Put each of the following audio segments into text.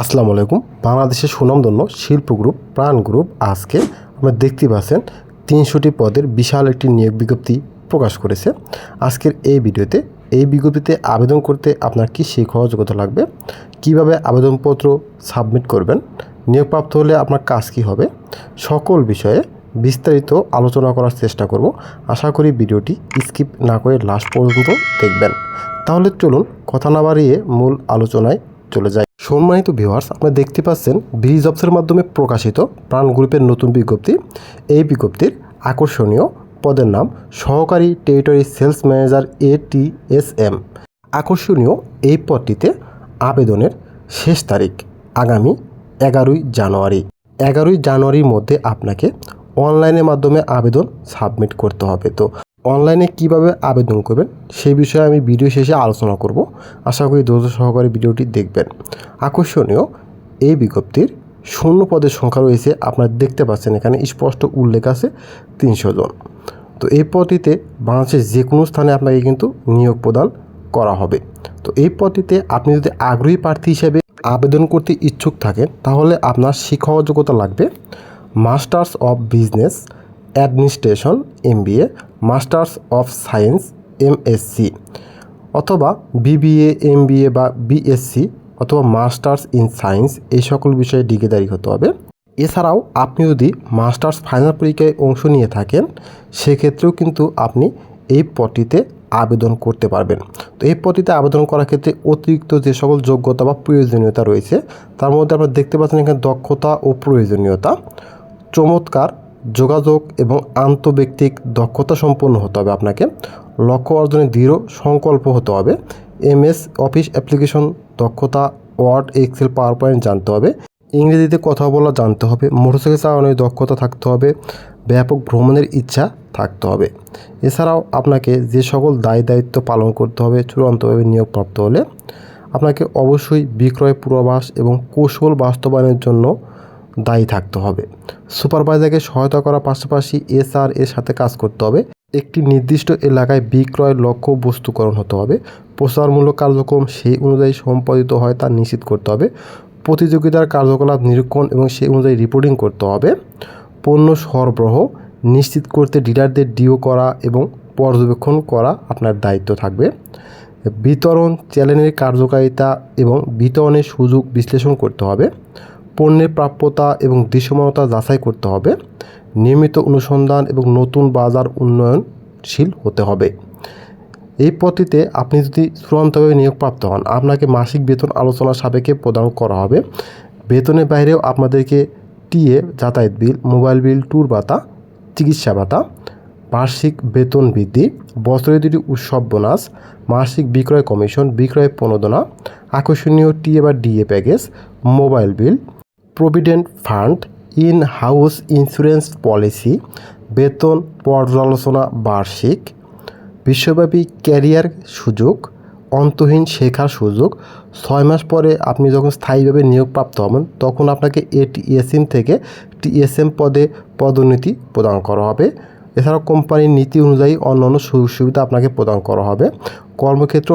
আসসালামু আলাইকুম। বাংলাদেশের সুনামধন্য শিল্প গ্রুপ, প্রাণ গ্রুপ আজকে আমরা দেখতে পাচ্ছেন তিনশোটি পদের বিশাল একটি নিয়োগ বিজ্ঞপ্তি প্রকাশ করেছে। আজকের এই ভিডিওতে, এই বিজ্ঞপ্তিতে আবেদন করতে আপনার কী সেই যোগ্যতা লাগবে? কীভাবে আবেদনপত্র সাবমিট করবেন? নিয়োগপ্রাপ্ত হলে আপনার কাজ কী হবে? সকল বিষয়ে বিস্তারিত আলোচনা করার চেষ্টা করব। আশা করি ভিডিওটি স্কিপ না করে লাস্ট পর্যন্ত দেখবেন। তাহলে চলুন, কথা না বাড়িয়ে মূল আলোচনায় চলে যাই। সম্মানিত ভিউয়ার্স আপনি দেখতে পাচ্ছেন ব্রিজ অফসের মাধ্যমে প্রকাশিত প্রাণ গ্রুপের নতুন বিজ্ঞপ্তি। এই বিজ্ঞপ্তির আকর্ষণীয় পদের নাম সহকারী territory sales manager A T S M আকর্ষণীয় এই পদটিতে আবেদনের শেষ তারিখ আগামী এগারোই জানুয়ারি। এগারোই জানুয়ারির মধ্যে আপনাকে অনলাইনের মাধ্যমে আবেদন সাবমিট করতে হবে। তো অনলাইনে কীভাবে আবেদন করবেন সেই বিষয়ে আমি ভিডিও শেষে আলোচনা করব। আশা করি দ্রুত সহকারে ভিডিওটি দেখবেন। আকর্ষণীয়, এই বিজ্ঞপ্তির শূন্য পদের সংখ্যা রয়েছে। আপনারা দেখতে পাচ্ছেন এখানে স্পষ্ট উল্লেখ আছে তিনশো জন। তো এই পদটিতে বাংলাদেশের যে কোনো স্থানে আপনাকে কিন্তু নিয়োগ প্রদান করা হবে। তো এই পদটিতে আপনি যদি আগ্রহী প্রার্থী হিসেবে আবেদন করতে ইচ্ছুক থাকেন তাহলে আপনার শিক্ষা যোগ্যতা লাগবে masters of business administration M MBA, masters of science M MSc, অথবা বিবিএ, এমবিএ বা বিএসসি অথবা মাস্টার্স ইন সায়েন্স, এই সকল বিষয়ে ডিগ্রিদারি হতে হবে। এছাড়াও আপনি যদি মাস্টার্স ফাইনাল পরীক্ষায় অংশ নিয়ে থাকেন, সেক্ষেত্রেও কিন্তু আপনি এই পদটিতে আবেদন করতে পারবেন। তো এই পদটিতে আবেদন করার ক্ষেত্রে অতিরিক্ত যে সকল যোগ্যতা বা প্রয়োজনীয়তা রয়েছে, তার মধ্যে আপনারা দেখতে পাচ্ছেন এখানে দক্ষতা ও প্রয়োজনীয়তা, চমৎকার যোগাযোগ এবং আন্তঃব্যক্তিক দক্ষতা সম্পন্ন হতে হবে আপনাকে, লক্ষ্য অর্জনে দৃঢ় সংকল্প হতে হবে, এমএস অফিস অ্যাপ্লিকেশন, দক্ষতা, ওয়ার্ড, এক্সেল পাওয়ার পয়েন্ট জানতে হবে, ইংরেজিতে কথা বলা জানতে হবে, মোটরসাইকেল চালানোর দক্ষতা থাকতে হবে, ব্যাপক ভ্রমণের ইচ্ছা থাকতে হবে। এছাড়াও আপনাকে যে সকল দায় দায়িত্ব পালন করতে হবে, চূড়ান্তভাবে নিয়োগপ্রাপ্ত হলে আপনাকে অবশ্যই বিক্রয় পূর্বাভাস এবং কৌশল বাস্তবায়নের জন্য দায়ী থাকতে হবে। সুপারভাইজারকে সহায়তা করার পাশাপাশি এসআর এর সাথে কাজ করতে হবে। একটি নির্দিষ্ট এলাকায় বিক্রয় লক্ষ্য বস্তুকরণ হতে হবে। প্রচারমূলক কার্যক্রম সেই অনুযায়ী সম্পাদিত হয় তা নিশ্চিত করতে হবে। প্রতিযোগিতার কার্যকলাপ নিরীক্ষণ এবং সেই অনুযায়ী রিপোর্টিং করতে হবে। পণ্য সরবরাহ নিশ্চিত করতে ডিলারদের ডিও করা এবং পর্যবেক্ষণ করা আপনার দায়িত্ব থাকবে। বিতরণ, চ্যানেলের কার্যকারিতা এবং বিতরণের সুযোগ বিশ্লেষণ করতে হবে। পণ্যের প্রাপ্যতা এবং দৃশ্যমানতা যাচাই করতে হবে। নিয়মিত অনুসন্ধান এবং নতুন বাজার উন্নয়নশীল হতে হবে। এই পদ্ধতিতে আপনি যদি চূড়ান্তভাবে নিয়োগপ্রাপ্ত হন, আপনাকে মাসিক বেতন আলোচনা সাপেক্ষে প্রদান করা হবে। বেতনের বাইরেও আপনাদেরকে টিএ, যাতায়াত বিল, মোবাইল বিল, ট্যুর ভাতা চিকিৎসা ভাতা বার্ষিক বেতন বৃদ্ধি বছরে দুটি উৎসব বোনাস, মাসিক বিক্রয় কমিশন, বিক্রয় প্রণোদনা, আকর্ষণীয় টিএ বা DA package, mobile bill, provident fund in house insurance policy, বেতন পর্যালোচনা বার্ষিক, বিশ্বব্যাপী ক্যারিয়ার সুযোগ অন্তহীন শেখার সুযোগ। ছয় মাস পরে আপনি যখন স্থায়ীভাবে নিয়োগপ্রাপ্ত হবেন, তখন আপনাকে এটিএসএম থেকে টিএসএম পদে পদোন্নতি প্রদান করা হবে। এছাড়াও কোম্পানির নীতি অনুযায়ী অন্যান্য সুযোগ সুবিধা আপনাকে প্রদান করা হবে। কর্মক্ষেত্র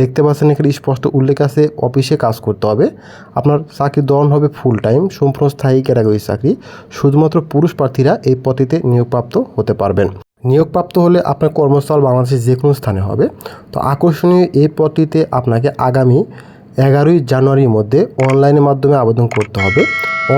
দেখতে পাচ্ছেন, এখানে স্পষ্ট উল্লেখ আছে, অফিসে কাজ করতে হবে। আপনার চাকরির ধরন হবে ফুল টাইম সম্পূর্ণ স্থায়ী ক্যাটাগরি চাকরি। শুধুমাত্র পুরুষ প্রার্থীরা এই পদটিতে নিয়োগপ্রাপ্ত হতে পারবেন। নিয়োগপ্রাপ্ত হলে আপনার কর্মস্থল বাংলাদেশের যে কোনো স্থানে হবে। তো আকর্ষণীয় এই পদটিতে আপনাকে আগামী এগারোই জানুয়ারির মধ্যে অনলাইনের মাধ্যমে আবেদন করতে হবে।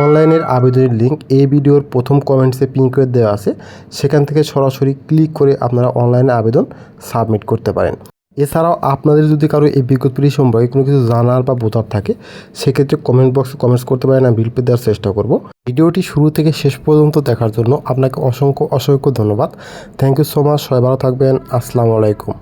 অনলাইনের আবেদনের লিঙ্ক এই ভিডিওর প্রথম কমেন্টসে পিন করে দেওয়া আছে। সেখান থেকে সরাসরি ক্লিক করে আপনারা অনলাইনে আবেদন সাবমিট করতে পারেন। এছাড়াও আপনাদের যদি কারও এই বিজ্ঞপ্তি সম্পর্কে কোনো কিছু জানার বা বোঝার থাকে, সেক্ষেত্রে কমেন্ট বক্সে কমেন্টস করতে পারেন, আমি বিলপে দেওয়ার চেষ্টা করব। ভিডিওটি শুরু থেকে শেষ পর্যন্ত দেখার জন্য আপনাকে অসংখ্য অসংখ্য ধন্যবাদ। থ্যাংক ইউ সো মাচ সবাই ভালো থাকবেন, আসসালামু আলাইকুম।